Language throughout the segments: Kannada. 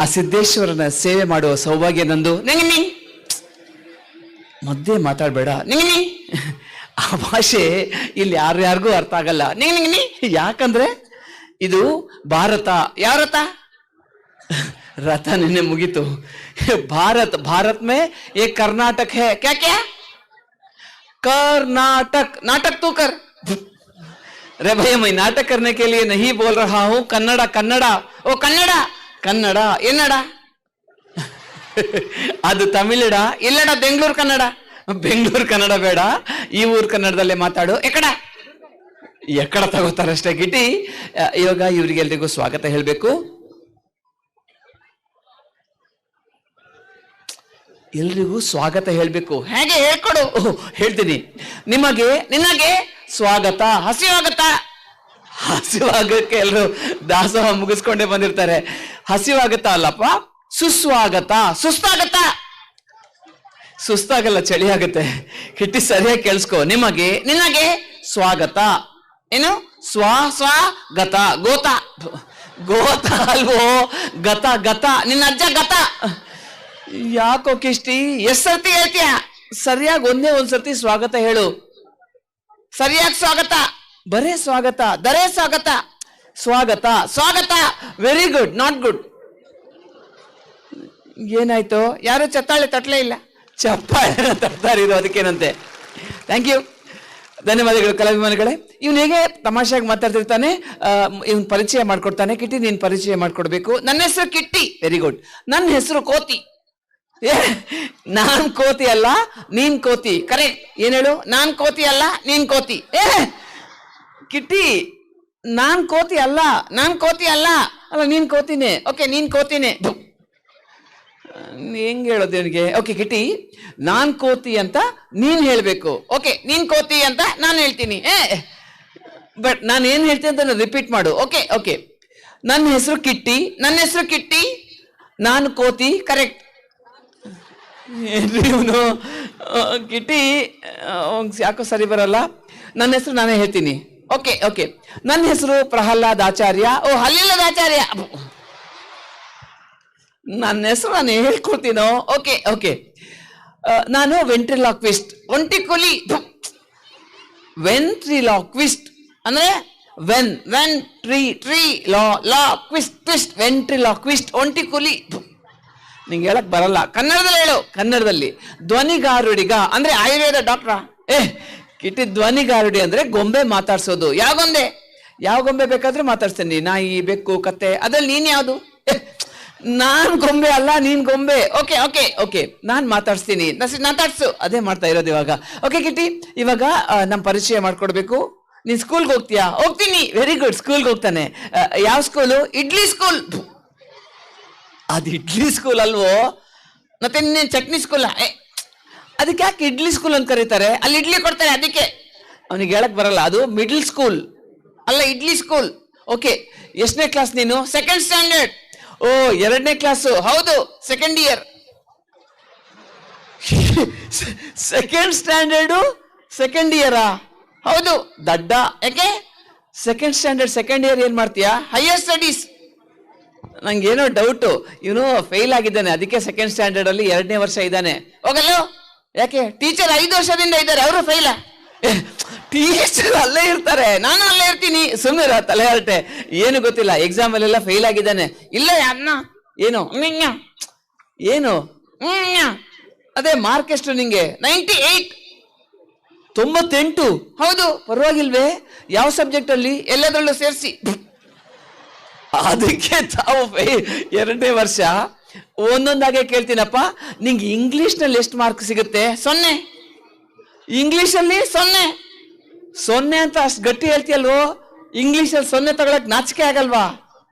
ಆ ಸಿದ್ದೇಶ್ವರನ ಸೇವೆ ಮಾಡುವ ಸೌಭಾಗ್ಯ ನಂದು ನಿಂಗಿನಿ ಮಧ್ಯೆ ಮಾತಾಡಬೇಡ ನಿಂಗಿನಿ ಆ ಭಾಷೆ ಇಲ್ಲಿ ಯಾರ್ಯಾರಿಗೂ ಅರ್ಥ ಆಗಲ್ಲ ನಿಂಗಿನಿ ಯಾಕಂದ್ರೆ ಇದು ಭಾರತ ಯಾವ ರಥ ರಥ ನಿನ್ನೆ ಮುಗೀತು ಭಾರತ್ ಭಾರತ್ ಮೇ ಏಕ್ ಕರ್ನಾಟಕ ಹೇ ಕ್ಯಾ ಕ್ಯಾ कर्नाटक नाटक तू कर अरे भैया मैं नाटक करने के लिए नहीं बोल रहा हूं कन्नड़ा कन्नड़ा ओ कन्नड़ा ಕನ್ನಡ ಎನ್ನಡ? ಅದು ತಮಿಳಡ ಇಲ್ಲಡ ಬೆಂಗಳೂರು ಕನ್ನಡ? ಬೆಂಗಳೂರು ಕನ್ನಡ ಬೇಡ, ಈ ಊರ್ ಕನ್ನಡದಲ್ಲೇ ಮಾತಾಡು. ಎಕಡ? ಎಕಡ ತಗೋತಾರಷ್ಟೇ ಗಿಟಿ ಇವಾಗ ಇವರಿಗೆಲ್ರಿಗೂ ಸ್ವಾಗತ ಹೇಳ್ಬೇಕು. ಎಲ್ರಿಗೂ ಸ್ವಾಗತ ಹೇಳ್ಬೇಕು. ಹೇಗೆ ಹೇಳ್ಕೊಡು? ಹೇಳ್ತೀನಿ. ನಿಮಗೆ, ನಿನಗೆ ಸ್ವಾಗತ, ಹಸಿವಾಗತ್ತ? ಹಸಿವಾಗಕ್ಕೆ ಎಲ್ಲರೂ ದಾಸೋಹ ಮುಗಿಸ್ಕೊಂಡೇ ಬಂದಿರ್ತಾರೆ. ಹಸಿವಾಗತ್ತ ಅಲ್ಲಪ್ಪ? ಸುಸ್ವಾಗತ ಸುಸ್ತಾಗತ್ತ? ಸುಸ್ತಾಗಲ್ಲ ಚಳಿ ಆಗುತ್ತೆ ಹಿಟ್ಟಿ ಸರಿಯಾಗಿ ಕೇಳಿಸ್ಕೋ. ನಿಮಗೆ? ನಿನಗೆ? ಸ್ವಾಗತ. ಏನು? ಸ್ವಾ ಸ್ವಾಗತ ಗೋತ ಗೋತ. ಅಲ್ವೋ? ಗತ ಗತ. ನಿನ್ನ ಅಜ್ಜ ಗತ. ಯಾಕೋ ಕಿಷ್ಟಿ? ಎಷ್ಟ್ ಸರ್ತಿ ಹೇಳ್ತೀಯ? ಸರಿಯಾಗಿ ಒಂದೇ ಒಂದ್ಸರ್ತಿ ಸ್ವಾಗತ ಹೇಳು. ಸರಿಯಾಗಿ ಸ್ವಾಗತ. ಬರೇ ಸ್ವಾಗತ, ದರೇ ಸ್ವಾಗತ. ಸ್ವಾಗತ ಸ್ವಾಗತ. ವೆರಿ ಗುಡ್ ನಾಟ್ ಗುಡ್ ಏನಾಯ್ತು? ಯಾರು ಚತ್ತಾಳೆ ತಟ್ಲೇ ಇಲ್ಲ? ಚಪ್ಪಾಳೆ ತಟ್ತಾರೆ ಇದು ಅದಕ್ಕೇನಂತೆ. ಥ್ಯಾಂಕ್ ಯು ಧನ್ಯವಾದಗಳು ಕಲಾಭಿಮಾನಿಗಳೇ. ಇವನು ಹೇಗೆ ತಮಾಷೆಯಾಗಿ ಮಾತಾಡ್ತಿರ್ತಾನೆ? ಇವನ್ ಪರಿಚಯ ಮಾಡ್ಕೊಡ್ತಾನೆ, ಕಿಟ್ಟಿ, ನೀನ್ ಪರಿಚಯ ಮಾಡ್ಕೊಡ್ಬೇಕು. ನನ್ನ ಹೆಸರು ಕಿಟ್ಟಿ. ವೆರಿ ಗುಡ್ ನನ್ನ ಹೆಸರು ಕೋತಿ. ನಾನ್ ಕೋತಿ ಅಲ್ಲ, ನೀನ್ ಕೋತಿ. ಕರೆಕ್ಟ್ ಏನ್ ಹೇಳು? ನಾನ್ ಕೋತಿ ಅಲ್ಲ, ನೀನ್ ಕೋತಿ. ಏ ಕಿಟ್ಟಿ, ನಾನ್ ಕೋತಿ ಅಲ್ಲ, ನಾನ್ ಕೋತಿ ಅಲ್ಲ. ಅಲ್ಲ, ನೀನ್ ಕೋತಿನೇ. ಓಕೆ, ನೀನ್ ಕೋತಿನೇ. ಹೆಂಗ್ ಹೇಳೋದು ನಿನಗೆ ಓಕೆ, ಕಿಟ್ಟಿ, ನಾನ್ ಕೋತಿ ಅಂತ ನೀನ್ ಹೇಳ್ಬೇಕು. ಓಕೆ, ನೀನ್ ಕೋತಿ ಅಂತ ನಾನು ಹೇಳ್ತೀನಿ. ಏ, ಬಟ್ ನಾನು ಏನ್ ಹೇಳ್ತೀನಿ ಅಂತ ರಿಪೀಟ್ ಮಾಡು. Okay okay. ನನ್ನ ಹೆಸರು ಕಿಟ್ಟಿ, ನನ್ನ ಹೆಸರು ಕಿಟ್ಟಿ, ನಾನು ಕೋತಿ ಕರೆಕ್ಟ್ ಇವನು? ಕಿಟ್ಟಿ ಯಾಕೋ ಸರಿ ಬರಲ್ಲ. ನನ್ನ ಹೆಸರು ನಾನೇ ಹೇಳ್ತೀನಿ. Okay okay. ನನ್ನ ಹೆಸರು ಪ್ರಹ್ಲಾದ್ ಆಚಾರ್ಯ. ಓ, ಹಲ್ಲಿಲ್ಲದ ಆಚಾರ್ಯ. ನನ್ನ ಹೆಸರು ನಾನು ಹೇಳ್ಕೊಡ್ತೀನೋ? Okay okay. ನಾನು ವೆಂಟ್ರಿಲಾಕ್ವಿಸ್ಟ್. ಒಂಟಿ ಕುಲಿ. ವೆಂಟ್ರಿಲಾಕ್ವಿಸ್ಟ್. ಅಂದ್ರೆ ven ven, tri tri, la la, quist twist ventriloquist, ಒಂಟಿ ಕುಲಿ. ನಿಂಗೆ ಹೇಳಕ್ ಬರಲ್ಲ. ಕನ್ನಡದಲ್ಲಿ ಹೇಳು, ಕನ್ನಡದಲ್ಲಿ. ಧ್ವನಿಗಾರುಡಿಗ, ಅಂದ್ರೆ ಆಯುರ್ವೇದ ಡಾಕ್ಟ್ರ? ಏ ಕಿಟ್ಟಿ ಧ್ವನಿಗಾರುಡಿ ಅಂದ್ರೆ ಗೊಂಬೆ ಮಾತಾಡ್ಸೋದು. ಯಾವ ಗೊಂಬೆ? ಯಾವ ಗೊಂಬೆ ಬೇಕಾದ್ರೆ ಮಾತಾಡ್ಸ್ತೀನಿ. ನಾಯಿ, ಬೆಕ್ಕು, ಕತ್ತೆ, ಅದ್ರಲ್ಲಿ ನೀನ್ ಯಾವುದು? ನಾನ್ ಗೊಂಬೆ ಅಲ್ಲ, ನೀನ್ ಗೊಂಬೆ. ಓಕೆ ಓಕೆ ಓಕೆ ನಾನ್ ಮಾತಾಡ್ಸ್ತೀನಿ. ಮಾತಾಡ್ಸು ಅದೇ ಮಾಡ್ತಾ ಇರೋದು ಇವಾಗ. ಓಕೆ ಕಿಟಿ ಇವಾಗ ನಮ್ ಪರಿಚಯ ಮಾಡ್ಕೊಡ್ಬೇಕು. ನೀನ್ ಸ್ಕೂಲ್ಗೆ ಹೋಗ್ತೀಯಾ? ಹೋಗ್ತೀನಿ. ವೆರಿ ಗುಡ್ ಸ್ಕೂಲ್ಗೆ ಹೋಗ್ತಾನೆ. ಯಾವ ಸ್ಕೂಲು ಇಡ್ಲಿ ಸ್ಕೂಲ್ ಅದು ಇಡ್ಲಿ ಸ್ಕೂಲ್ ಅಲ್ವೋ? ಮತ್ತೆ ನೀನ್ ಚಟ್ನಿ ಸ್ಕೂಲ್ ಅದಕ್ಕೆ ಯಾಕೆ ಇಡ್ಲಿ ಸ್ಕೂಲ್ ಅಂತ ಕರೀತಾರೆ? ಅಲ್ಲಿ ಇಡ್ಲಿ ಕೊಡ್ತಾರೆ ಅದಕ್ಕೆ. ಅವನಿಗೆ ಹೇಳಕ್ ಬರಲ್ಲ ಅದು ಮಿಡ್ಲ್ ಸ್ಕೂಲ್ ಅಲ್ಲ ಇಡ್ಲಿ ಸ್ಕೂಲ್ ಓಕೆ ಎಷ್ಟನೇ ಕ್ಲಾಸ್ ನೀನು? ಸೆಕೆಂಡ್ ಸ್ಟ್ಯಾಂಡರ್ಡ್ ಓ ಎರಡನೇ ಕ್ಲಾಸು ಹೌದು second year second standard second ಇಯರಾ ಹೌದು. ದಡ್ಡ. ಯಾಕೆ? ಸೆಕೆಂಡ್ ಸ್ಟ್ಯಾಂಡರ್ಡ್ ಸೆಕೆಂಡ್ ಇಯರ್ ಏನ್ ಮಾಡ್ತೀಯಾ? ಹೈಯರ್ ಸ್ಟಡೀಸ್ ನಂಗೇನೋ ಡೌಟು ಇವನು ಫೇಲ್ ಆಗಿದ್ದಾನೆ ಅದಕ್ಕೆ ಸೆಕೆಂಡ್ ಸ್ಟ್ಯಾಂಡರ್ಡ್ ಅಲ್ಲಿ ಎರಡನೇ ವರ್ಷ ಇದ್ದಾನೆ. ಹೋಗಲ್ಲೋ? ಯಾಕೆ? ಟೀಚರ್ ಐದು ವರ್ಷದಿಂದ ಇದ್ದಾರೆ ಅವರು ಫೈಲ ಟೀಚರ್ ಅಲ್ಲೇ ಇರ್ತಾರೆ. ನಾನು ಅಲ್ಲೇ ಇರ್ತೀನಿ. ಸುಮ್ಮನೆ ತಲೆ ಹರಟೆ ಏನು ಗೊತ್ತಿಲ್ಲ. ಎಕ್ಸಾಮ್ ಅಲ್ಲೆಲ್ಲ ಫೇಲ್ ಆಗಿದ್ದಾನೆ. ಇಲ್ಲ ಅನ್ನ ಏನು. ಏನು. ಅದೇ ಮಾರ್ಕ್ ಎಷ್ಟು ನಿಂಗೆ? ನೈಂಟಿ ಏಟ್ ತೊಂಬತ್ತೆಂಟು? ಹೌದು. ಪರವಾಗಿಲ್ವೇ? ಯಾವ ಸಬ್ಜೆಕ್ಟ್ ಅಲ್ಲಿ? ಎಲ್ಲದರಲ್ಲೂ ಸೇರಿಸಿ. ಅದಕ್ಕೆ ತಾವು ಎರಡನೇ ವರ್ಷ. ಒಂದೊಂದಾಗೆ ಕೇಳ್ತೀನಪ್ಪ ನಿಂಗೆ ಇಂಗ್ಲಿಷ್ನಲ್ಲಿ ಎಷ್ಟು ಮಾರ್ಕ್ ಸಿಗುತ್ತೆ. ಸೊನ್ನೆ. ಇಂಗ್ಲಿಷ್ ಅಲ್ಲಿ ಸೊನ್ನೆ. ಸೊನ್ನೆ ಅಂತ ಅಷ್ಟು ಗಟ್ಟಿ ಹೇಳ್ತೀಯಲ್ವೋ ಇಂಗ್ಲಿಷ್ ಅಲ್ಲಿ ಸೊನ್ನೆ ತಗೊಳಕ್ ನಾಚಿಕೆ ಆಗಲ್ವಾ?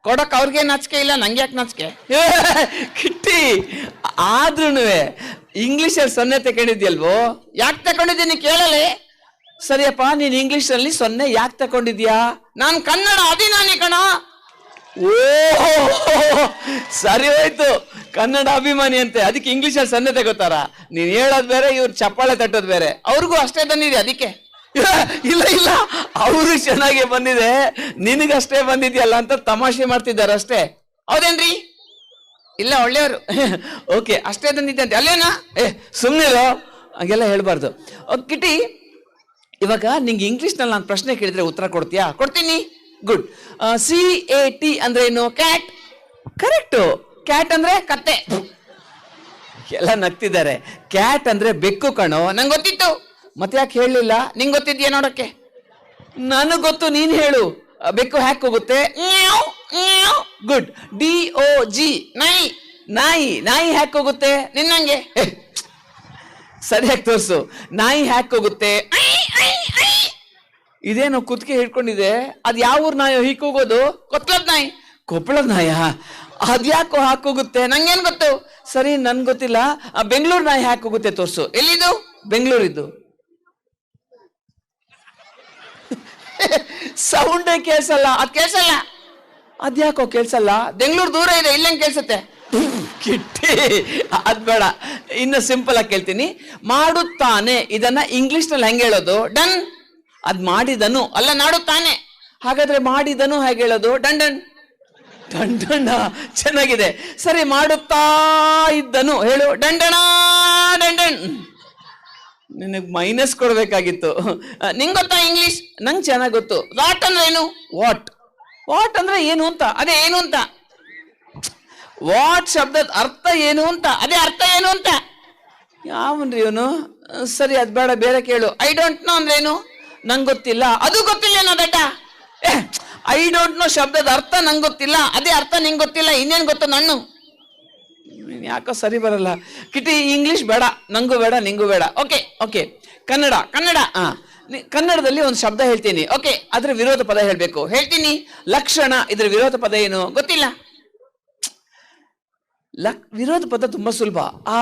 ಕೊಡಕ್ ಅವ್ರಿಗೆ ನಾಚಿಕೆ ಇಲ್ಲ ನಂಗೆ ಯಾಕೆ ನಾಚಿಕೆ? ಕಿಟ್ಟಿ ಆದ್ರೂ ಇಂಗ್ಲಿಷ್ ಅಲ್ಲಿ ಸೊನ್ನೆ ತಗೊಂಡಿದ್ಯಲ್ವೋ? ಯಾಕೆ ತಗೊಂಡಿದ್ದೀನಿ ಕೇಳಲಿ? ಸರಿಯಪ್ಪ ನೀನ್ ಇಂಗ್ಲಿಷ್ ಅಲ್ಲಿ ಸೊನ್ನೆ ಯಾಕೆ ತಗೊಂಡಿದ್ಯಾ? ನಾನ್ ಕನ್ನಡ ಅಭಿಮಾನಿ ಕಣ. ಓ, ಸರಿ ಹೋಯ್ತು. ಕನ್ನಡ ಅಭಿಮಾನಿ ಅಂತೆ ಅದಕ್ಕೆ ಇಂಗ್ಲಿಷ್ ಅಲ್ಲಿ ಸನ್ನೆ ತಗೋತಾರ? ನೀನ್ ಹೇಳೋದ್ ಬೇರೆ, ಇವ್ರು ಚಪ್ಪಾಳೆ ತಟ್ಟೋದ್ ಬೇರೆ. ಅವ್ರಿಗೂ ಅಷ್ಟೇ ಬಂದಿದೆ ಅದಕ್ಕೆ? ಇಲ್ಲ ಇಲ್ಲ. ಅವರು ಚೆನ್ನಾಗಿ ಬಂದಿದೆ. ನಿನಗಷ್ಟೇ ಬಂದಿದ್ಯಲ್ಲ ಅಂತ ತಮಾಷೆ ಮಾಡ್ತಿದ್ದಾರೆ ಅಷ್ಟೇ ಹೌದೇನ್ರಿ? ಇಲ್ಲ, ಒಳ್ಳೆಯವರು. ಓಕೆ, ಅಷ್ಟೇ ತಂದಿದ್ದಂತೆ. ಅಲ್ಲೇನಾ? ಏ ಸುಮ್ಮನೆ ಹಾಗೆಲ್ಲ ಹೇಳ್ಬಾರ್ದು. ಕಿಟಿ ಇವಾಗ ನಿಂಗೆ ಇಂಗ್ಲೀಷ್ನಲ್ಲಿ ನಾನು ಪ್ರಶ್ನೆ ಕೇಳಿದ್ರೆ ಉತ್ತರ ಕೊಡ್ತೀಯಾ? ಕೊಡ್ತೀನಿ. ಗುಡ್ ಸಿ ಎ ಟಿ ಅಂದ್ರೆ ಏನು? ಕ್ಯಾಟ್ ಕರೆಕ್ಟು ಕ್ಯಾಟ್ ಅಂದ್ರೆ ಕತ್ತೆ. ಎಲ್ಲ ನಗ್ತಿದ್ದಾರೆ. ಕ್ಯಾಟ್ ಅಂದ್ರೆ ಬೆಕ್ಕು ಕಣೋ. ನಂಗೆ ಗೊತ್ತಿತ್ತು. ಮತ್ತೆ ಯಾಕೆ ಹೇಳಲಿಲ್ಲ? ನಿಂಗೆ ಗೊತ್ತಿದ್ಯಾ ನೋಡಕ್ಕೆ ನನಗೆ ಗೊತ್ತು, ನೀನು ಹೇಳು. ಬೆಕ್ಕು ಹ್ಯಾಕ್ ಹೋಗುತ್ತೆ. ಗುಡ್ ಡಿ ಒ ಜಿ ನಾಯಿ. ನಾಯಿ. ನಾಯಿ ಹ್ಯಾಕ್ ಹೋಗುತ್ತೆ. ನಿನ್ನಂಗೆ ಸರಿಯಾಗಿ ತೋರಿಸು. ನಾಯಿ ಹ್ಯಾಕ್ ಹೋಗುತ್ತೆ. ಇದೇನು ಕುತ್ತಿಗೆ ಹಿಡ್ಕೊಂಡಿದೆ. ಅದು ಯಾವ ಊರ್ ನಾಯಿ? ಹೀಗೆ ಹೋಗೋದು ಕೊಪ್ಪಳದ ನಾಯಿ. ಕೊಪ್ಪಳದ ನಾಯ? ಅದ್ಯಾಕೋ ಹಾಕೋಗುತ್ತೆ ನಂಗೇನ್ ಗೊತ್ತು? ಸರಿ ನನ್ ಗೊತ್ತಿಲ್ಲ. ಬೆಂಗಳೂರು ನಾಯಿ ಹ್ಯಾಕ್ ಹೋಗುತ್ತೆ ತೋರ್ಸು. ಎಲ್ಲಿದು? ಬೆಂಗಳೂರಿದ್ದು. ಸೌಂಡೇ ಕೇಳಿಸಲ್ಲ. ಅದ್ ಕೇಳಿಸಲ್ಲ. ಅದ್ಯಾಕೋ ಕೇಳಿಸಲ್ಲ? ಬೆಂಗಳೂರು ದೂರ ಇದೆ ಇಲ್ಲಂಗ್ ಕೇಳ್ಸತ್ತೆ? ಕಿಟ್ಟಿ. ಅದ್ ಬೇಡ. ಇನ್ನು ಸಿಂಪಲ್ ಆಗಿ ಕೇಳ್ತೀನಿ. ಮಾಡುತ್ತಾನೆ. ಇದನ್ನ ಇಂಗ್ಲಿಷ್ನಲ್ಲಿ ಹೆಂಗ್ ಹೇಳೋದು? ಡನ್. ಅದ್ ಮಾಡಿದನು, ಅಲ್ಲ ನಾಡುತ್ತಾನೆ ಹಾಗಾದ್ರೆ ಮಾಡಿದನು ಹೇಗೆ ಹೇಳೋದು? ಡಂಡನ್ ಡನ್. ಡನ್ ಡನ್ ಚೆನ್ನಾಗಿದೆ. ಸರಿ, ಮಾಡುತ್ತಾ ಇದ್ದನು. ಹೇಳು ಡಂಡಣ ಡಣ ಡನ್ ಡನ್. ನಿನಗೆ ಮೈನಸ್ ಕೊಡ್ಬೇಕಾಗಿತ್ತು. ನಿಂಗ್ ಗೊತ್ತಾ ಇಂಗ್ಲಿಷ್ ನಂಗೆ ಚೆನ್ನಾಗಿ ಗೊತ್ತು. ವಾಟ್ ಅಂದ್ರೆ ಏನು? ವಾಟ್ ವಾಟ್ ಅಂದ್ರೆ ಏನು ಅಂತ. ಅದೇ ಏನು ಅಂತ. ವಾಟ್ ಶಬ್ದದ ಅರ್ಥ ಏನು ಅಂತ. ಅದೇ ಅರ್ಥ ಏನು ಅಂತ. ಯಾವನ್ರಿ ಇವನು? ಸರಿ, ಅದ್ ಬೇಡ, ಬೇರೆ ಕೇಳು. ಐ ಡೋಂಟ್ ನೋ ಅಂದ್ರೆ ಏನು? ನಂಗೆ ಗೊತ್ತಿಲ್ಲ. ಅದು ಗೊತ್ತಿಲ್ಲ ಏನೋ ದಡ್ಡ? ಐ ಡೋಂಟ್ ನೋ ಶಬ್ದದ ಅರ್ಥ ನಂಗೆ ಗೊತ್ತಿಲ್ಲ. ಅದೇ ಅರ್ಥ ನಿಂಗೆ ಗೊತ್ತಿಲ್ಲ, ಇನ್ನೇನು ಗೊತ್ತು ನಣ್ಣು ಯಾಕೋ ಸರಿ ಬರಲ್ಲ. ಕಿಟಿ ಇಂಗ್ಲಿಷ್ ಬೇಡ, ನಂಗೂ ಬೇಡ, ನಿಂಗೂ ಬೇಡ. ಓಕೆ ಓಕೆ ಕನ್ನಡ ಕನ್ನಡ ಹಾ ಕನ್ನಡದಲ್ಲಿ ಒಂದು ಶಬ್ದ ಹೇಳ್ತೀನಿ. ಓಕೆ ಅದ್ರ ವಿರೋಧ ಪದ ಹೇಳ್ಬೇಕು. ಹೇಳ್ತೀನಿ. ಲಕ್ಷಣ, ಇದ್ರ ವಿರೋಧ ಪದ ಏನು? ಗೊತ್ತಿಲ್ಲ. ಲಕ್, ವಿರೋಧ ಪದ ತುಂಬಾ ಸುಲಭ. ಆ,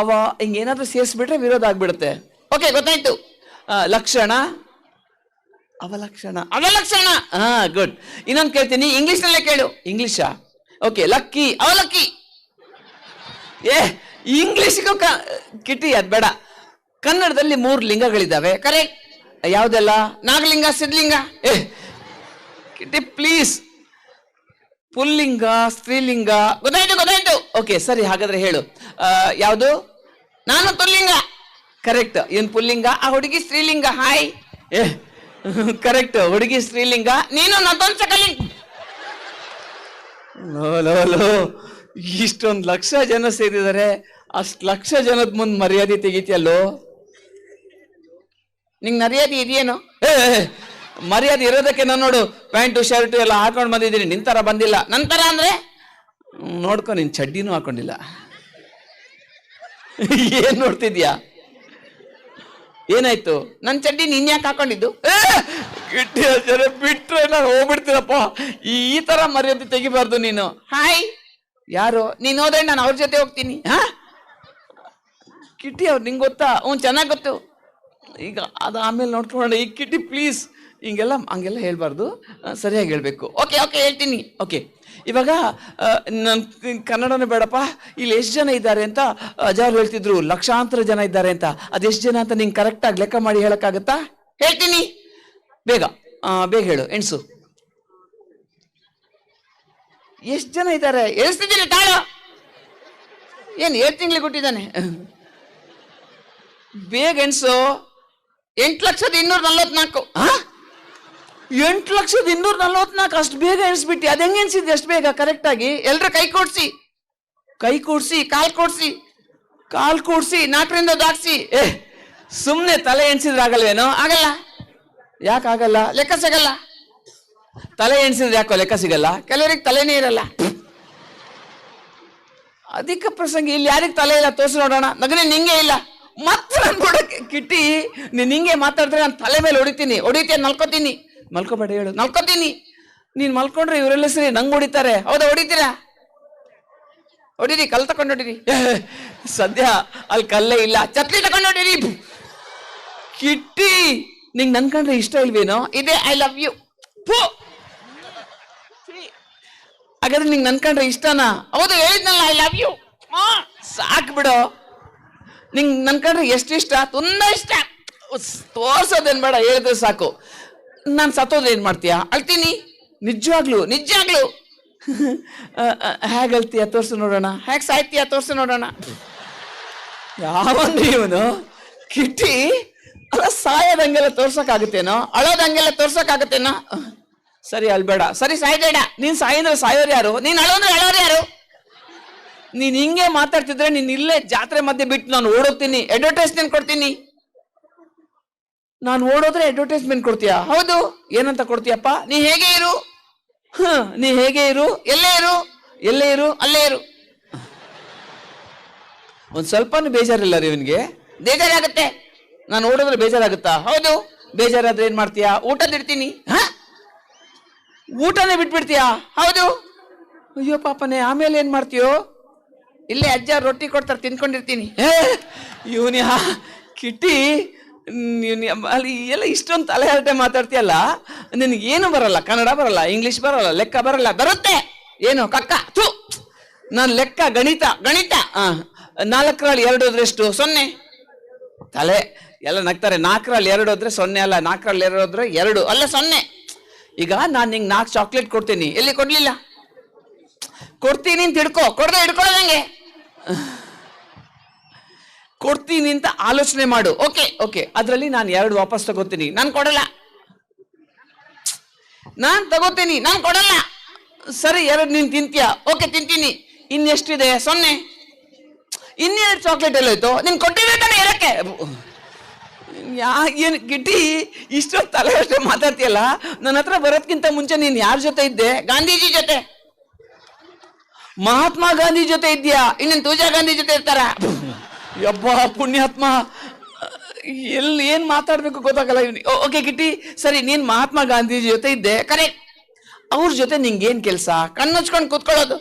ಅವ ಹಿಂಗೇನಾದ್ರೂ ಸೇರಿಸ್ಬಿಟ್ರೆ ವಿರೋಧ ಆಗ್ಬಿಡುತ್ತೆ. ಓಕೆ ಗೊತ್ತಾಯ್ತು. ಲಕ್ಷಣ ಅವಲಕ್ಷಣ. ಅವಲಕ್ಷಣ. ಹಾ ಗುಡ್ ಇನ್ನೊಂದು ಕೇಳ್ತೀನಿ ಇಂಗ್ಲಿಷ್ ನಲ್ಲೇ ಕೇಳು. ಇಂಗ್ಲಿಷಾ ಓಕೆ ಲಕ್ಕಿ, ಅವಲಕ್ಕಿ. ಏ ಇಂಗ್ಲಿಷ್ಗೂ ಕ, ಕಿಟಿ, ಅದು ಬೇಡ. ಕನ್ನಡದಲ್ಲಿ ಮೂರು ಲಿಂಗಗಳಿದ್ದಾವೆ ಕರೆಕ್ಟ್ ಯಾವುದೆಲ್ಲ? ನಾಗಲಿಂಗ, ಸಿದ್ಧಲಿಂಗ? ಏ, ಕಿಟಿ ಪ್ಲೀಸ್ ಪುಲ್ಲಿಂಗ, ಸ್ತ್ರೀಲಿಂಗ. ಗೊತ್ತಾಯ್ತು ಗೊತ್ತಾಯ್ತು. ಓಕೆ ಸರಿ, ಹಾಗಾದ್ರೆ ಹೇಳು. ಯಾವುದು? ನಾನು ಪುಲ್ಲಿಂಗ ಕರೆಕ್ಟ್ ಏನ್ ಪುಲ್ಲಿಂಗ? ಆ ಹುಡುಗಿ ಸ್ತ್ರೀಲಿಂಗ. ಹಾಯ್ ಏ ಕರೆಕ್ಟ್ ಹುಡುಗಿ ಸ್ತ್ರೀಲಿಂಗ. ನೀನು ನಪುಂಸಕಲಿಂಗ ಲೋ ಇಷ್ಟೊಂದು ಲಕ್ಷ ಜನ ಸೇರಿದ್ದಾರೆ ಅಷ್ಟು ಲಕ್ಷ ಜನದ ಮುಂದೆ ಮರ್ಯಾದೆ ತೆಗಿತಿಯಲ್ಲೋ? ನಿಂಗೆ ಮರ್ಯಾದೆ ಇದೆಯೇನು? ಮರ್ಯಾದೆ ಇರೋದಕ್ಕೆ ನಾನು ನೋಡು. ಪ್ಯಾಂಟು, ಶರ್ಟು ಎಲ್ಲ ಹಾಕೊಂಡು ಬಂದಿದ್ದೀನಿ. ನಿಂತರ ಬಂದಿಲ್ಲ. ನಂತರ ಅಂದ್ರೆ? ನೋಡ್ಕೊ, ನಿನ್ ಚಡ್ಡಿನೂ ಹಾಕೊಂಡಿಲ್ಲ. ಏನು ನೋಡ್ತಿದ್ಯಾ? ಏನಾಯ್ತು? ನನ್ ಚಡ್ಡಿ ನೀನ್ ಯಾಕೆ ಹಾಕೊಂಡಿದ್ದು? ಕಿಟ್ಟಿ ಗಿಟ್ಟಿ ಬಿಟ್ರೆ ನಾನು ಹೋಗ್ಬಿಡ್ತೀನಪ್ಪ. ಈ ಈ ತರ ಮರ್ಯಾದೆ ತೆಗಿಬಾರ್ದು ನೀನು. ಹಾಯ್. ಯಾರು? ನೀನ್ ಹೋದ್ರೆ ನಾನು ಅವ್ರ ಜೊತೆ ಹೋಗ್ತೀನಿ. ಹಾ? ಕಿಟ್ಟಿ ಅವ್ರು ನಿಂಗೆ ಗೊತ್ತಾ? ಹ್ಞೂ ಚೆನ್ನಾಗಿ ಗೊತ್ತು. ಈಗ ಅದು ಆಮೇಲೆ ನೋಡ್ಕೊಂಡು ಈ ಕಿಟ್ಟಿ ಪ್ಲೀಸ್. ಹಿಂಗೆಲ್ಲ ಹಂಗೆಲ್ಲ ಹೇಳ್ಬಾರ್ದು. ಸರಿಯಾಗಿ ಹೇಳಬೇಕು. ಓಕೆ ಓಕೆ ಹೇಳ್ತೀನಿ. ಓಕೆ. ಇವಾಗ ನನ್ನ ಕನ್ನಡನೇ ಬೇಡಪ್ಪ, ಇಲ್ಲಿ ಎಷ್ಟು ಜನ ಇದ್ದಾರೆ ಅಂತ ಅಜಾರ್ ಹೇಳ್ತಿದ್ರು, ಲಕ್ಷಾಂತರ ಜನ ಇದ್ದಾರೆ ಅಂತ. ಅದೆಷ್ಟು ಜನ ಅಂತ ನಿಂಗೆ ಕರೆಕ್ಟಾಗಿ ಲೆಕ್ಕ ಮಾಡಿ ಹೇಳಕ್ಕಾಗತ್ತಾ? ಹೇಳ್ತೀನಿ. ಬೇಗ ಬೇಗ ಹೇಳು, ಎಣ್ಸು. ಎಷ್ಟು ಜನ ಇದ್ದಾರೆ? ಎಣಿಸ್ತಿದ್ದೀನಿ ತಾಳ? ಏನು, ಏಳು ತಿಂಗಳಿಗೆ ಕೊಟ್ಟಿದ್ದಾನೆ ಬೇಗ ಎಣ್ಸು. ಎಂಟು ಲಕ್ಷದ ಇನ್ನೂರ ನಲ್ವತ್ನಾಲ್ಕು. ಎಂಟು ಲಕ್ಷದ ಇನ್ನೂರ ನಲ್ವತ್ನಾಲ್ಕು ಅಷ್ಟು ಬೇಗ ಎಣಿಸ್ಬಿಟ್ಟು. ಅದು ಹೆಂಗೆ ಎಣಿಸಿದ್ದೆ ಎಷ್ಟು ಬೇಗ? ಕರೆಕ್ಟಾಗಿ ಎಲ್ಲರ ಕೈ ಕೊಡ್ಸಿ. ಕೈ ಕೊಡ್ಸಿ, ಕಾಲು ಕೊಡ್ಸಿ. ಕಾಲು ಕೊಡ್ಸಿ ನಾಲ್ಕರಿಂದ ದಾಟ್ಸಿ. ಏ ಸುಮ್ಮನೆ ತಲೆ ಎಣಿಸಿದ್ರೆ ಆಗಲ್ವೇನೋ? ಆಗಲ್ಲ. ಯಾಕೆ ಆಗಲ್ಲ? ಲೆಕ್ಕ ಸಿಗಲ್ಲ. ತಲೆ ಎಣಿಸಿದ್ರೆ ಯಾಕೋ ಲೆಕ್ಕ ಸಿಗಲ್ಲ? ಕೆಲವರಿಗೆ ತಲೆನೇ ಇರಲ್ಲ. ಅಧಿಕ ಪ್ರಸಂಗ, ಇಲ್ಲಿ ಯಾರಿಗೆ ತಲೆ ಇಲ್ಲ ತೋರಿಸಿ ನೋಡೋಣ. ನಗನೆ ನಿಂಗೆ ಇಲ್ಲ. ಮತ್ತೆ ನಾನು ಕಿಟ್ಟಿ, ನೀನ್ ಹಿಂಗೆ ಮಾತಾಡಿದ್ರೆ ನಾನು ತಲೆ ಮೇಲೆ ಹೊಡಿತೀನಿ. ಹೊಡಿತೀನಿ ಮಲ್ಕೋತೀನಿ ಮಲ್ಕೋಬೇಡ ಹೇಳು. ಮಲ್ಕೋತೀನಿ. ನೀನು ಮಲ್ಕೊಂಡ್ರೆ ಇವರೆಲ್ಲ ಸರಿ ನಂಗೆ ಹೊಡಿತಾರೆ. ಹೌದಾ ಹೊಡಿತೀರಾ? ಹೊಡೀರಿ ಕಲ್ ತಗೊಂಡು ಹೊಡೀರಿ. ಸದ್ಯ ಅಲ್ಲಿ ಕಲ್ಲೇ ಇಲ್ಲ. ಚಟ್ಲಿ ತಗೊಂಡು ಹೊಡೀರಿ. ಕಿಟ್ಟಿ ನಿಂಗೆ ನನ್ಕಂಡ್ರೆ ಇಷ್ಟ ಇಲ್ವೇನೋ? ಇದೆ ಐ ಲವ್ ಯು. ಹಾಗಾದ್ರೆ ನಿಂಗೆ ನನ್ಕಂಡ್ರೆ ಇಷ್ಟನಾ? ಹೌದು ಹೇಳಿದ್ನಲ್ಲ ಐ ಲವ್ ಯು. ಸಾಕ್ ಬಿಡು. ನಿಂಗೆ ನನ್ ಕಂಡ್ರೆ ಎಷ್ಟು ಇಷ್ಟ? ತುಂಬಾ ಇಷ್ಟ. ತೋರ್ಸೋದೇನ್ ಬೇಡ ಹೇಳಿದ್ರೆ ಸಾಕು. ನಾನು ಸತ್ತೋದ್ರೆ ಏನು ಮಾಡ್ತೀಯಾ? ಅಳ್ತೀನಿ. ನಿಜವಾಗ್ಲು ನಿಜವಾಗ್ಲು. ಹೇಗೆ ಅಳ್ತೀಯ? ತೋರಿಸು ನೋಡೋಣ. ಹೇಗೆ ಸಾಯ್ತೀಯ? ತೋರಿಸು ನೋಡೋಣ. ಯಾವನ್ರಿ ಇವನು ಕಿಟ್ಟಿ ಅಲ್ಲ ಸಾಯದಂಗೆಲ್ಲ ತೋರ್ಸೋಕ್ಕಾಗುತ್ತೇನೋ? ಅಳೋದಂಗೆಲ್ಲ ತೋರ್ಸೋಕ್ಕಾಗುತ್ತೇನೋ? ಸರಿ ಅಲ್ಬೇಡ ಸರಿ, ಸಾಯ್ಬೇಡ. ನೀನ್ ಸಾಯಂದ್ರೆ ಸಾಯೋರು ಯಾರು? ನೀನ್ ಅಳೋದ್ರೆ ಅಳೋರು ಯಾರು? ನೀನ್ ಹಿಂಗೆ ಮಾತಾಡ್ತಿದ್ರೆ ನೀನು ಇಲ್ಲೇ ಜಾತ್ರೆ ಮಧ್ಯೆ ಬಿಟ್ಟು ನಾನು ಓಡೋಗ್ತೀನಿ ಅಡ್ವರ್ಟೈಸ್ಮೆಂಟ್ ಕೊಡ್ತೀನಿ. ನಾನು ಓಡೋದ್ರೆ ಅಡ್ವರ್ಟೈಸ್ಮೆಂಟ್ ಕೊಡ್ತೀಯಾ? ಹೌದು. ಏನಂತ ಕೊಡ್ತೀಯಪ್ಪ? ನೀ ಹೇಗೆ ಇರು? ಹ, ನೀ ಹೇಗೆ ಇರು? ಎಲ್ಲೇ ಇರು? ಎಲ್ಲೇ ಇರು? ಅಲ್ಲೇ ಇರು. ಒಂದ್ ಸ್ವಲ್ಪನೂ ಬೇಜಾರಿಲ್ಲ ರೀ ಇವನ್ಗೆ? ಬೇಜಾರಾಗುತ್ತೆ. ನಾನು ಓಡೋದ್ರೆ ಬೇಜಾರಾಗುತ್ತಾ? ಹೌದು. ಬೇಜಾರಾದ್ರೆ ಏನ್ ಮಾಡ್ತೀಯಾ? ಊಟದಿಡ್ತೀನಿ ಹ? ಊಟನೇ ಬಿಟ್ಬಿಡ್ತೀಯಾ? ಹೌದು. ಅಯ್ಯೋ ಪಾಪನೇ, ಆಮೇಲೆ ಏನ್ ಮಾಡ್ತೀಯೋ? ಇಲ್ಲೇ ಅಜ್ಜ ರೊಟ್ಟಿ ಕೊಡ್ತಾರೆ, ತಿನ್ಕೊಂಡಿರ್ತೀನಿ. ಇವನ್ಯಾ? ಕಿಟ್ಟಿ ಅಲ್ಲಿ ಎಲ್ಲ ಇಷ್ಟೊಂದು ತಲೆ ಹರಟೆ ಮಾತಾಡ್ತೀಯಲ್ಲ? ನಿನಗೆ ಏನು ಬರಲ್ಲ, ಕನ್ನಡ ಬರಲ್ಲ, ಇಂಗ್ಲಿಷ್ ಬರಲ್ಲ, ಲೆಕ್ಕ ಬರಲ್ಲ, ಬರುತ್ತೆ. ಏನು, ಕಕ್ಕ? ತೂ ನಾನು ಲೆಕ್ಕ, ಗಣಿತ ಗಣಿತ. ನಾಲ್ಕರಲ್ಲಿ ಎರಡು ಹೋದ್ರೆ ಎಷ್ಟು? ಸೊನ್ನೆ. ತಲೆ ಎಲ್ಲ ನಗ್ತಾರೆ. ನಾಲ್ಕರಲ್ಲಿ ಎರಡು ಹೋದ್ರೆ ಸೊನ್ನೆ ಅಲ್ಲ, ನಾಲ್ಕರಲ್ಲಿ ಎರಡು ಹೋದ್ರೆ ಎರಡು. ಅಲ್ಲ, ಸೊನ್ನೆ. ಈಗ ನಾನು ನಿಂಗೆ ನಾಲ್ಕು ಚಾಕ್ಲೇಟ್ ಕೊಡ್ತೀನಿ. ಎಲ್ಲಿ ಕೊಡ್ಲಿಲ್ಲ? ಕೊಡ್ತೀನಿ ಅಂತ ಹಿಡ್ಕೋ. ಕೊಡದೆ ಹಿಡ್ಕೊಳ್ಳೋದಂಗೆ ಕೊಡ್ತೀನಿ ಅಂತ ಆಲೋಚನೆ ಮಾಡು. Okay okay. ಅದರಲ್ಲಿ ನಾನು ಎರಡು ವಾಪಸ್ ತಗೋತೀನಿ. ನಾನು ಕೊಡಲ್ಲ. ನಾನು ತಗೋತೀನಿ. ನಾನು ಕೊಡಲ್ಲ. ಸರಿ, ಎರಡು ನೀನು ತಿಂತೀಯ? ಓಕೆ, ತಿಂತೀನಿ. ಇನ್ನೆಷ್ಟಿದೆ? ಸೊನ್ನೆ. ಇನ್ನೆರಡು ಚಾಕ್ಲೇಟ್ ಎಲ್ಲೋಯ್ತು? ನೀನು ಕೊಟ್ಟಿದ್ದೆ ತಾನೆ ಎರಕ್ಕೆ ಯಾ, ಏನು ಗಿಟ್ಟಿ ಇಷ್ಟೊಂದು ತಲೆ ಅಷ್ಟೇ ಮಾತಾಡ್ತೀಯಲ್ಲ? ನನ್ನ ಹತ್ರ ಬರೋದ್ಕಿಂತ ಮುಂಚೆ ನೀನು ಯಾರ ಜೊತೆ ಇದ್ದೆ? ಗಾಂಧೀಜಿ ಜೊತೆ. ಮಹಾತ್ಮ ಗಾಂಧಿ ಜೊತೆ ಇದೆಯಾ? ಇನ್ನೇನು ತೂಜಾ ಗಾಂಧಿ ಜೊತೆ ಇರ್ತಾರ? ಯಬ್ಬ, ಪುಣ್ಯಾತ್ಮ. ಎಲ್ಲಿ ಏನ್ ಮಾತಾಡ್ಬೇಕು ಗೊತ್ತಾಗಲ್ಲ ಇವ್ನಿ ಓಕೆ, ಕಿಟ್ಟಿ. ಸರಿ, ನೀನ್ ಮಹಾತ್ಮ ಗಾಂಧೀಜಿ ಜೊತೆ ಇದ್ದೆ. ಕರೆಕ್ಟ್ ಅವ್ರ ಜೊತೆ ನಿಂಗೇನ್ ಕೆಲಸ? ಕಣ್ಣು ಮುಚ್ಕೊಂಡು ಕೂತ್ಕೊಳ್ಳೋದು.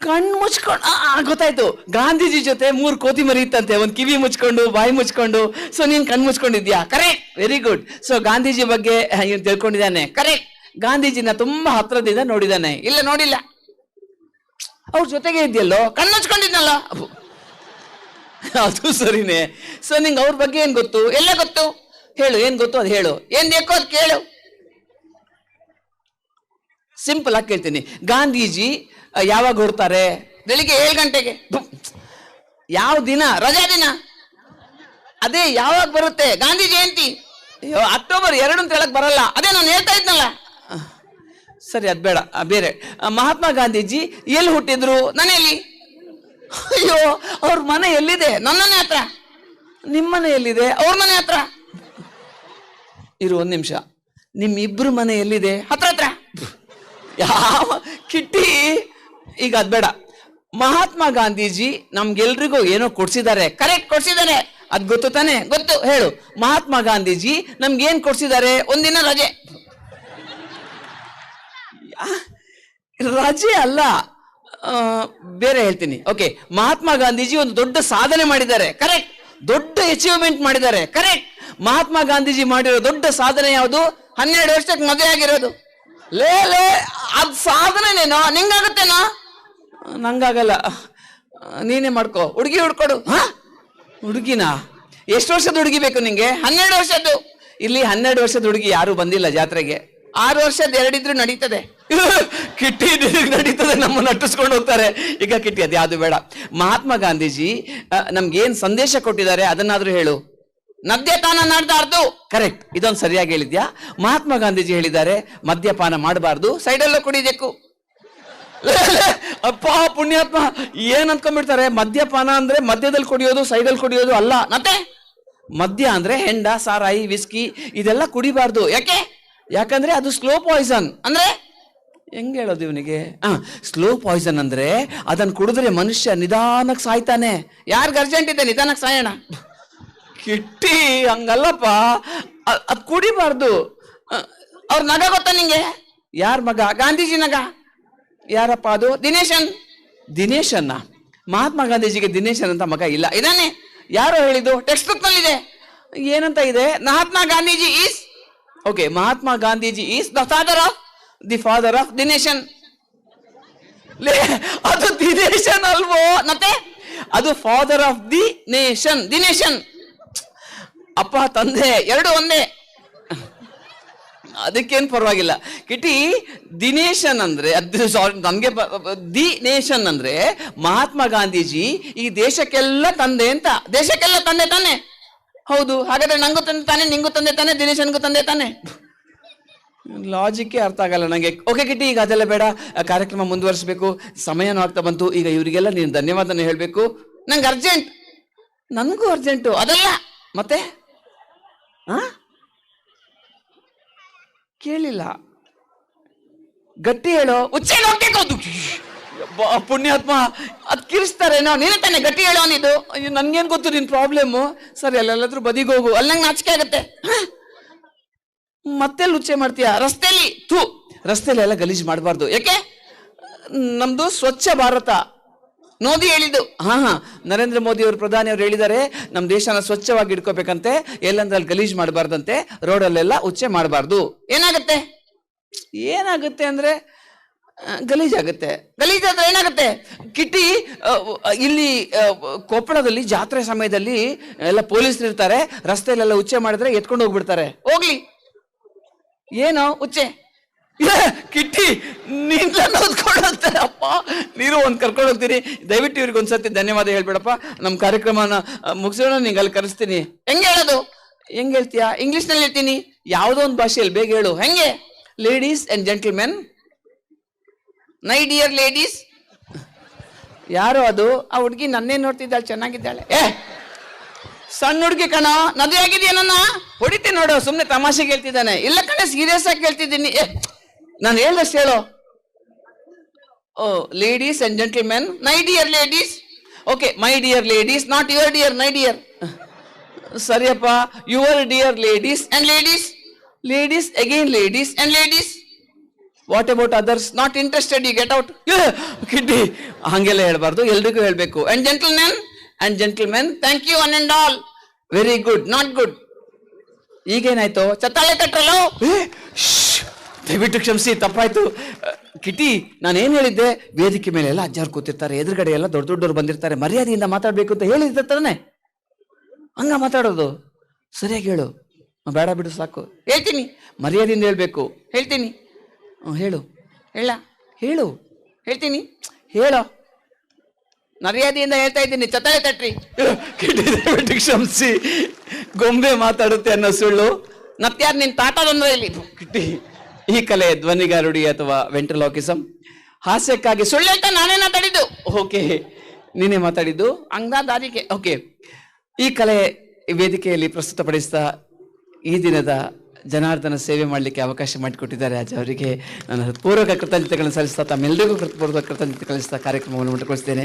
ಕಣ್ಣು ಮುಚ್ಕೊಂಡು ಗೊತ್ತಾಯ್ತು. ಗಾಂಧೀಜಿ ಜೊತೆ ಮೂರು ಕೋತಿ ಮರಿ ಇತ್ತಂತೆ. ಒಂದ್ ಕಿವಿ ಮುಚ್ಕೊಂಡು, ಬಾಯಿ ಮುಚ್ಕೊಂಡು. ಸೊ ನೀನ್ ಕಣ್ಣು ಮುಚ್ಕೊಂಡಿದ್ಯಾ? Correct very good so Gandhiji ಬಗ್ಗೆ ಇವ್ನು ತಿಳ್ಕೊಂಡಿದ್ದಾನೆ. ಕರೆಕ್ಟ್ ಗಾಂಧೀಜಿನ ತುಂಬಾ ಹತ್ರದಿಂದ ನೋಡಿದಾನೆ ಇಲ್ಲ, ನೋಡಿಲ್ಲ. ಅವ್ರ ಜೊತೆಗೆ ಇದೆಯಲ್ಲೋ? ಕಣ್ಣು ಮುಚ್ಕೊಂಡಿದ್ನಲ್ಲ? ಅಬ್ಬು. ಅದು ಸರಿನೇ. ಸೊ ನಿಂಗೆ ಅವ್ರ ಬಗ್ಗೆ ಏನು ಗೊತ್ತು? ಎಲ್ಲ ಗೊತ್ತು. ಹೇಳು, ಏನು ಗೊತ್ತು ಅದು ಹೇಳು. ಏನು ಬೇಕೋ ಅದು ಕೇಳು. ಸಿಂಪಲ್ ಆಗಿ ಕೇಳ್ತೀನಿ. ಗಾಂಧೀಜಿ ಯಾವಾಗ ಹೊಡ್ತಾರೆ ಬೆಳಿಗ್ಗೆ ಏಳು ಗಂಟೆಗೆ. ಯಾವ ದಿನ? ರಜಾ ದಿನ. ಅದೇ ಯಾವಾಗ ಬರುತ್ತೆ? ಗಾಂಧಿ ಜಯಂತಿ. ಅಯ್ಯೋ, ಅಕ್ಟೋಬರ್ ಎರಡು ಅಂತ ಹೇಳಕ್ ಬರಲ್ಲ. ಅದೇ ನಾನು ಹೇಳ್ತಾ ಇದ್ನಲ್ಲ. ಸರಿ, ಅದು ಬೇಡ. ಬೇರೆ. ಮಹಾತ್ಮ ಗಾಂಧೀಜಿ ಎಲ್ಲಿ ಹುಟ್ಟಿದ್ರು? ಮನೆಯಲ್ಲಿ. ಅಯ್ಯೋ, ಅವ್ರ ಮನೆ ಎಲ್ಲಿದೆ? ನನ್ನ ಮನೆ ಹತ್ರ. ನಿಮ್ಮ ಮನೆ ಎಲ್ಲಿದೆ? ಅವ್ರ ಮನೆ ಹತ್ರ. ಇರು ಒಂದ್ ನಿಮಿಷ. ನಿಮ್ಮಿಬ್ರು ಮನೆ ಎಲ್ಲಿದೆ? ಹತ್ರ ಹತ್ರ. ಯಾವ ಕಿಟ್ಟಿ? ಈಗ ಅದ್ ಬೇಡ. ಮಹಾತ್ಮ ಗಾಂಧೀಜಿ ನಮ್ಗೆಲ್ರಿಗೂ ಏನೋ ಕೊಡ್ಸಿದ್ದಾರೆ. ಕರೆಕ್ಟ್ ಕೊಡ್ಸಿದ್ದಾರೆ. ಅದ್ ಗೊತ್ತು ತಾನೆ? ಗೊತ್ತು. ಹೇಳು. ಮಹಾತ್ಮ ಗಾಂಧೀಜಿ ನಮ್ಗೇನ್ ಕೊಡ್ಸಿದ್ದಾರೆ? ಒಂದಿನ ರಜೆ. ರಜೆ ಅಲ್ಲ. ಬೇರೆ ಹೇಳ್ತೀನಿ. ಓಕೆ ಮಹಾತ್ಮ ಗಾಂಧೀಜಿ ಒಂದು ದೊಡ್ಡ ಸಾಧನೆ ಮಾಡಿದ್ದಾರೆ. ಕರೆಕ್ಟ್ ದೊಡ್ಡ ಅಚೀವ್ಮೆಂಟ್ ಮಾಡಿದ್ದಾರೆ. ಕರೆಕ್ಟ್ ಮಹಾತ್ಮ ಗಾಂಧೀಜಿ ಮಾಡಿರೋ ದೊಡ್ಡ ಸಾಧನೆ ಯಾವುದು? ಹನ್ನೆರಡು ವರ್ಷಕ್ಕೆ ಮದುವೆ ಆಗಿರೋದು. ಲೇ ಲೇ, ಅದ್ ಸಾಧನೆನೇನೋ ನಿಂಗಾಗುತ್ತೇನೋ? ನಂಗಾಗಲ್ಲ. ನೀನೇ ಮಾಡ್ಕೋ. ಹುಡುಗಿ ಹುಡ್ಕೊಡು. ಹಾ? ಹುಡುಗಿನಾ? ಎಷ್ಟು ವರ್ಷದ ಹುಡುಗಿ ಬೇಕು ನಿಂಗೆ? ಹನ್ನೆರಡು ವರ್ಷದ್ದು. ಇಲ್ಲಿ ಹನ್ನೆರಡು ವರ್ಷದ ಹುಡುಗಿ ಯಾರು ಬಂದಿಲ್ಲ ಜಾತ್ರೆಗೆ. ಆರು ವರ್ಷದ ಎರಡಿದ್ರು ನಡೀತದೆ. ಕಿಟ್ಟಿ ನಡೀತದೆ ನಮ್ಮ ನಟಿಸ್ಕೊಂಡು ಹೋಗ್ತಾರೆ. ಈಗ ಕಿಟ್ಟಿ ಅದು ಯಾವುದು ಬೇಡ. ಮಹಾತ್ಮ ಗಾಂಧೀಜಿ ಆ, ನಮ್ಗೇನ್ ಸಂದೇಶ ಕೊಟ್ಟಿದ್ದಾರೆ ಅದನ್ನಾದ್ರೂ ಹೇಳು. ಮದ್ಯಪಾನ ಮಾಡಬಾರ್ದು. ಕರೆಕ್ಟ್ ಇದೊಂದು ಸರಿಯಾಗಿ ಹೇಳಿದ್ಯಾ? ಮಹಾತ್ಮ ಗಾಂಧೀಜಿ ಹೇಳಿದ್ದಾರೆ ಮದ್ಯಪಾನ ಮಾಡಬಾರ್ದು ಸೈಡಲ್ಲೂ ಕುಡಿಬೇಕು. ಅಪ್ಪ ಪುಣ್ಯಾತ್ಮ ಏನ್ ಅನ್ಕೊಂಡ್ಬಿಡ್ತಾರೆ? ಮದ್ಯಪಾನ ಅಂದ್ರೆ ಮದ್ಯದಲ್ಲಿ ಕುಡಿಯೋದು ಸೈಡಲ್ಲಿ ಕುಡಿಯೋದು ಅಲ್ಲ. ಮತ್ತೆ? ಮದ್ಯ ಅಂದ್ರೆ ಹೆಂಡ ಸಾರಾಯಿ ವಿಸ್ಕಿ ಇದೆಲ್ಲ ಕುಡಿಬಾರ್ದು. ಯಾಕೆ? ಯಾಕಂದ್ರೆ ಅದು ಸ್ಲೋ ಪಾಯ್ಸನ್ ಅಂದ್ರೆ? ಹೆಂಗ್ ಹೇಳೋದು ಇವನಿಗೆ? ಹಾಂ ಸ್ಲೋ ಪಾಯ್ಸನ್ ಅಂದ್ರೆ ಅದನ್ನ ಕುಡಿದ್ರೆ ಮನುಷ್ಯ ನಿಧಾನಕ್ಕೆ ಸಾಯ್ತಾನೆ. ಯಾರಿಗೆ ಅರ್ಜೆಂಟ್ ಇದೆ ನಿಧಾನಕ್ಕೆ ಸಾಯೋಣ. ಕಿಟ್ಟಿ ಹಂಗಲ್ಲಪ್ಪ. ಅದು ಕುಡಿಬಾರ್ದು. ಅವ್ರ ನಗ ಗೊತ್ತಾ ನಿಂಗೆ? ಯಾರ ಮಗ? ಗಾಂಧೀಜಿ ನಗ. ಯಾರಪ್ಪ ಅದು? ದಿನೇಶನ್. ದಿನೇಶನ್ನ? ಮಹಾತ್ಮ ಗಾಂಧೀಜಿಗೆ ದಿನೇಶನ್ ಅಂತ ಮಗ ಇಲ್ಲ. ಇದಾನೆ. ಯಾರು ಹೇಳಿದ್ದು? ಟೆಕ್ಸ್ಟ್ ಬುಕ್ನಲ್ಲಿದೆ ಏನಂತ ಇದೆ? Mahatma Gandhiji is. Okay Mahatma Gandhiji is the father of the father of Dineshan ಲೇ ಅದು ದಿನೇಶನ್ ಅಲ್ವೋ? ಮತ್ತೆ? ಅದು father of the nation Dineshan ಅಪ್ಪ, ತಂದೆ, ಎರಡು ಒಂದೇ. ಅದಕ್ಕೇನು ಪರವಾಗಿಲ್ಲ. ಕಿಟಿ ದಿನೇಶನ್ ಅಂದ್ರೆ, ಅದು ಸಾರಿ ನನಗೆ ದಿ ನೇಷನ್ ಅಂದ್ರೆ, ಮಹಾತ್ಮ ಗಾಂಧೀಜಿ ಈ ದೇಶಕ್ಕೆಲ್ಲ ತಂದೆ ಅಂತ. ದೇಶಕ್ಕೆಲ್ಲ ತಂದೆ ತಾನೆ. ಹೌದು, ಹಾಗಾದ್ರೆ ನಂಗೂ ತಂದೆ ತಾನೆ, ನಿಂಗೂ ತಂದೆ ತಾನೆ ದಿನೇಶನ್ಗೂ ತಂದೆ ತಾನೆ. ಲಾಜಿಕ್ಕೇ ಅರ್ಥ ಆಗಲ್ಲ ನನಗೆ ಓಕೆ ಕಿಟ್ಟಿ, ಈಗ ಅದೆಲ್ಲ ಬೇಡ. ಕಾರ್ಯಕ್ರಮ ಮುಂದುವರಿಸಬೇಕು. ಸಮಯನೂ ಆಗ್ತಾ ಬಂತು. ಈಗ ಇವರಿಗೆಲ್ಲ ನೀನು ಧನ್ಯವಾದನ ಹೇಳಬೇಕು. ನಂಗೆ ಅರ್ಜೆಂಟ್ ನನಗೂ ಅರ್ಜೆಂಟು ಅದಲ್ಲ. ಮತ್ತೆ? ಆ? ಕೇಳಿಲ್ಲ. ಗಟ್ಟಿ ಹೇಳೋ. ಉಚ್ಚೇನು ಪುಣ್ಯಾತ್ಮ. ಅದ್ ನಾವು. ನೀನು ತಾನೆ ಗಟ್ಟಿ ಹೇಳೋ ನೀದು ಅಯ್ಯೋ, ನನ್ಗೇನ್ ಗೊತ್ತು ನಿನ್ನ ಪ್ರಾಬ್ಲಮ್ಮು ಸರಿ, ಅಲ್ಲೆಲ್ಲಾದ್ರೂ ಬದಿಗೋಗು ಅಲ್ಲಿ ನಂಗೆ ನಾಚಿಕೆ ಆಗುತ್ತೆ. ಹ? ಮತ್ತೆ ಲುಚ್ಚೆ ಮಾಡ್ತೀಯ? ರಸ್ತೆಯಲ್ಲಿ ಥೂ. ರಸ್ತೆಯಲ್ಲಿ ಎಲ್ಲ ಗಲೀಜ್ ಮಾಡಬಾರ್ದು. ಯಾಕೆ? ನಮ್ದು ಸ್ವಚ್ಛ ಭಾರತ. ಮೋದಿ ಹೇಳಿದ್ದು. ಹಾ ಹಾ. ನರೇಂದ್ರ ಮೋದಿ ಅವರು ಪ್ರಧಾನಿ ಅವರು ಹೇಳಿದ್ದಾರೆ ನಮ್ಮ ದೇಶನ ಸ್ವಚ್ಛವಾಗಿ ಇಟ್ಕೋಬೇಕಂತೆ ಎಲ್ಲಂದ್ರೆ ಅಲ್ಲಿ ಗಲೀಜ್ ಮಾಡಬಾರ್ದಂತೆ, ರೋಡಲ್ಲೆಲ್ಲ ಉಚ್ಚೆ ಮಾಡಬಾರ್ದು. ಏನಾಗುತ್ತೆ? ಏನಾಗುತ್ತೆ ಅಂದ್ರೆ ಗಲೀಜಾಗುತ್ತೆ. ಗಲೀಜಾದ್ರೆ ಏನಾಗುತ್ತೆ? ಕಿಟ್ಟಿ ಇಲ್ಲಿ ಕೊಪ್ಪಳದಲ್ಲಿ ಜಾತ್ರೆ ಸಮಯದಲ್ಲಿ ಎಲ್ಲ ಪೊಲೀಸರು ಇರ್ತಾರೆ ರಸ್ತೆಯಲ್ಲೆಲ್ಲ ಉಚ್ಚೆ ಮಾಡಿದ್ರೆ ಎತ್ಕೊಂಡು ಹೋಗ್ಬಿಡ್ತಾರೆ. ಹೋಗ್ಲಿ. ಏನೋ ಉಚ್ಚೆ ಕಿಟ್ಟಿ ನಿನ್ನ ಓದ್ಕೊಂಡು ಹೋಗ್ತಾರೆ ಅಪ್ಪ, ನೀರು ಒಂದು ಕರ್ಕೊಂಡು ಹೋಗ್ತೀರಿ. ದಯವಿಟ್ಟು ಇವ್ರಿಗೆ ಒಂದ್ಸತಿ ಧನ್ಯವಾದ ಹೇಳ್ಬೇಡಪ್ಪ. ನಮ್ಮ ಕಾರ್ಯಕ್ರಮನ ಮುಗಿಸೋಣ, ನಿಂಗೆ ಅಲ್ಲಿ ಕರೆಸ್ತೀನಿ. ಹೆಂಗೆ ಹೇಳೋದು? ಹೆಂಗೆ ಹೇಳ್ತೀಯಾ? ಇಂಗ್ಲೀಷ್ನಲ್ಲಿ ಹೇಳ್ತೀನಿ. ಯಾವುದೋ ಒಂದು ಭಾಷೆಯಲ್ಲಿ ಬೇಗ ಹೇಳು. ಹೆಂಗೆ? Ladies and gentlemen my dear ladies ಯಾರು ಅದು, ಆ ಹುಡುಗಿ ನನ್ನೇ ನೋಡ್ತಿದ್ದಾಳೆ, ಚೆನ್ನಾಗಿದ್ದಾಳೆ. ಏ ಸಣ್ಣ ಹುಡುಗಿ ಕಣ, ನದಿ ಆಗಿದೆಯಾ ನನ್ನ? ಹೊಡಿತೀನಿ ನೋಡು ಸುಮ್ಮನೆ ತಮಾಷೆ ಕೇಳ್ತಿದ್ದಾನೆ ಇಲ್ಲ ಕಣೆ ಸೀರಿಯಸ್ ಆಗಿ ಕೇಳ್ತಿದ್ದೀನಿ. ನಾನು ಹೇಳ್ದಷ್ಟು ಹೇಳೋ. ಓ ladies and gentlemen my dear ladies okay my dear ladies not your dear my dear ಸರಿಯಪ್ಪ your dear ladies and ladies ladies again ladies and ladies what about others not interested you get out kiddy ಹಂಗೆಲ್ಲ ಹೇಳ್ಬಾರ್ದು, ಎಲ್ರಿಗೂ ಹೇಳಬೇಕು. And gentlemen and gentlemen thank you an and all very good not good ಈಗೇನಾಯ್ತು? ಚತ್ತಾಳೆ ಶ್ಶ್, ದಯವಿಟ್ಟು ಕ್ಷಮಿಸಿ ತಪ್ಪಾಯ್ತು. ಕಿಟಿ ನಾನೇನು ಹೇಳಿದ್ದೆ? ವೇದಿಕೆ ಮೇಲೆ ಎಲ್ಲ ಅಜ್ಜಾರು ಕೂತಿರ್ತಾರೆ ಎದುರುಗಡೆ ಎಲ್ಲ ದೊಡ್ಡ ದೊಡ್ಡವ್ರು ಬಂದಿರ್ತಾರೆ ಮರ್ಯಾದೆಯಿಂದ ಮಾತಾಡಬೇಕು ಅಂತ ಹೇಳಿದ್ದೆ ತಾನೆ? ಹಂಗ ಮಾತಾಡೋದು? ಸರಿಯಾಗಿ ಹೇಳು. ಬೇಡ ಬಿಡು ಸಾಕು. ಹೇಳ್ತೀನಿ. ಮರ್ಯಾದೆಯಿಂದ ಹೇಳ್ಬೇಕು. ಹೇಳ್ತೀನಿ. ಹ್ಞೂ ಹೇಳು. ಹೇಳ. ಹೇಳು. ಹೇಳ್ತೀನಿ. ಹೇಳೋ. ಮರ್ಯಾದೆಯಿಂದ ಹೇಳ್ತಾ ಇದ್ದೀನಿ. ಚತಾಯ ತಟ್ರಿ. ಕಿಟ್ಟಿದ್ರೆ ಕ್ಷಮಿಸಿ. ಗೊಂಬೆ ಮಾತಾಡುತ್ತೆ ಅನ್ನೋ ಸುಳ್ಳು. ನತ್ಯಾರು ನಿನ್ ತಾಟ ಬಂದ್ರೆ ಇಲ್ಲಿ ಕಿಟ್ಟಿ. ಈ ಕಲೆ ಧ್ವನಿಗಾರುಡಿ ಅಥವಾ ವೆಂಟ್ರಲೋಕಿಸಂ. ಹಾಸ್ಯಕ್ಕಾಗಿ ಸುಳ್ಳು ಹೇಳ್ತಾ ನಾನೇ ಮಾತಾಡಿದ್ದು ಓಕೆ ನೀನೇ ಮಾತಾಡಿದ್ದು? ಅಂಗ ದಾರಿಗೆ ಓಕೆ. ಈ ಕಲೆ ವೇದಿಕೆಯಲ್ಲಿ ಪ್ರಸ್ತುತಪಡಿಸ್ತಾ ಈ ದಿನದ ಜನಾರ್ದನ ಸೇವೆ ಮಾಡಲಿಕ್ಕೆ ಅವಕಾಶ ಮಾಡಿಕೊಟ್ಟಿದ್ದಾರೆ ಅಜ್ಜ ಅವರಿಗೆ. ನಾನು ಪೂರ್ವಕ ಕೃತಜ್ಞತೆಗಳನ್ನು ಸಲ್ಲಿಸ್ತಾ ತಮ್ಮೆಲ್ಲರಿಗೂ ಪೂರ್ವಕ ಕೃತಜ್ಞತೆ ಕಲಿಸ್ತಾ ಕಾರ್ಯಕ್ರಮವನ್ನು ಮುಂದುವರಿಸ್ತೇನೆ.